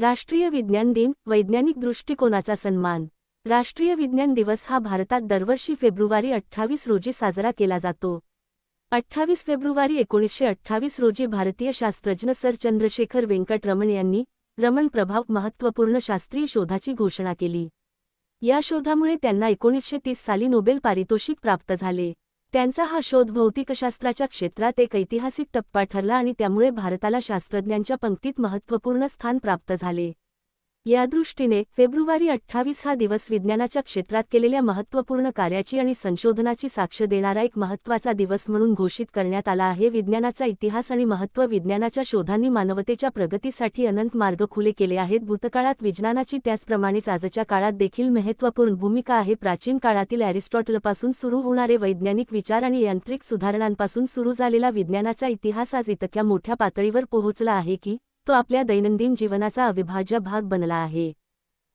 राष्ट्रीय विज्ञान दिन वैज्ञानिक दृष्टिकोनाचा सन्मान. राष्ट्रीय विज्ञान दिवस हा भारतात दरवर्षी फेब्रुवारी अठ्ठावीस रोजी साजरा केला जातो. अठ्ठावीस फेब्रुवारी एकोणीसशे अठ्ठावीस रोजी भारतीय शास्त्रज्ञ सर चंद्रशेखर वेंकट रमण यांनी रमण प्रभाव महत्त्वपूर्ण शास्त्रीय शोधाची घोषणा केली. या शोधामुळे त्यांना एकोणीसशे तीस साली नोबेल पारितोषिक प्राप्त झाले. त्यांचा हा शोध भौतिकशास्त्राच्या क्षेत्रात एक ऐतिहासिक टप्पा ठरला आणि त्यामुळे भारताला शास्त्रज्ञांच्या पंक्तीत महत्त्वपूर्ण स्थान प्राप्त झाले. या दृष्टीने फेब्रुवारी अठ्ठावीस हा दिवस विज्ञानाच्या क्षेत्रात केलेल्या महत्त्वपूर्ण कार्याची आणि संशोधनाची साक्ष देणारा एक महत्त्वाचा दिवस म्हणून घोषित करण्यात आला आहे. विज्ञानाचा इतिहास आणि महत्त्व विज्ञानाच्या शोधांनी मानवतेच्या प्रगतीसाठी अनंत मार्ग खुले केले आहेत. भूतकाळात विज्ञानाची त्याचप्रमाणेच आजच्या काळात देखील महत्त्वपूर्ण भूमिका आहे. प्राचीन काळातील अॅरिस्टॉटलपासून सुरू होणारे वैज्ञानिक विचार आणि यांत्रिक सुधारणांपासून सुरू झालेला विज्ञानाचा इतिहास आज इतक्या मोठ्या पातळीवर पोहोचला आहे की तो आपल्या दैनंदिन जीवनाचा अविभाज्य भाग बनला आहे.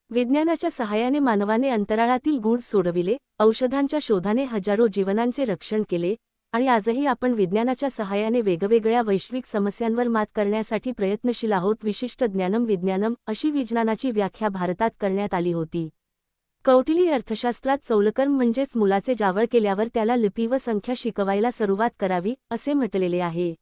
विज्ञानाच्या सहाय्याने मानवाने अंतराळातील गूढ सोडविले औषधांच्या शोधाने हजारो जीवनांचे रक्षण केले आणि आजही आपण विज्ञानाच्या सहाय्याने वेगवेगळ्या वैश्विक समस्यांवर मात करण्यासाठी प्रयत्नशील आहोत विशिष्ट ज्ञानम विज्ञानम अशी विज्ञानाची व्याख्या भारतात करण्यात आली होती. कौटिली अर्थशास्त्रात चौलकर्म म्हणजेच मुलाचे जावळ केल्यावर त्याला लिपी व संख्या शिकवायला सुरुवात करावी असे म्हटलेले आहे.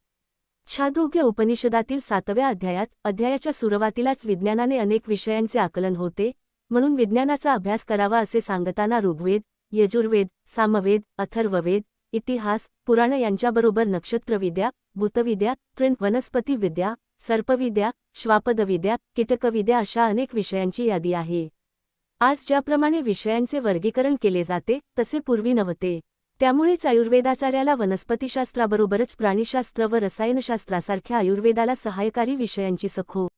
छादोग्य उपनिषदातील सातव्या अध्यायात अध्यायाच्या सुरुवातीलाच विज्ञानाने अनेक विषयांचे आकलन होते म्हणून विज्ञानाचा अभ्यास करावा असे सांगताना ऋग्वेद यजुर्वेद सामवेद अथर्ववेद इतिहास पुराण यांच्याबरोबर नक्षत्रविद्या भूतविद्या त्रिण वनस्पतीविद्या सर्पविद्या श्वापदविद्या कीटकविद्या अशा अनेक विषयांची यादी आहे. आज ज्याप्रमाणे विषयांचे वर्गीकरण केले जाते तसे पूर्वी नव्हते. त्यामुळेच आयुर्वेदाचार्याला वनस्पतीशास्त्राबरोबरच प्राणीशास्त्र व रसायनशास्त्रासारख्या आयुर्वेदाला सहायकारी विषयांची सखो.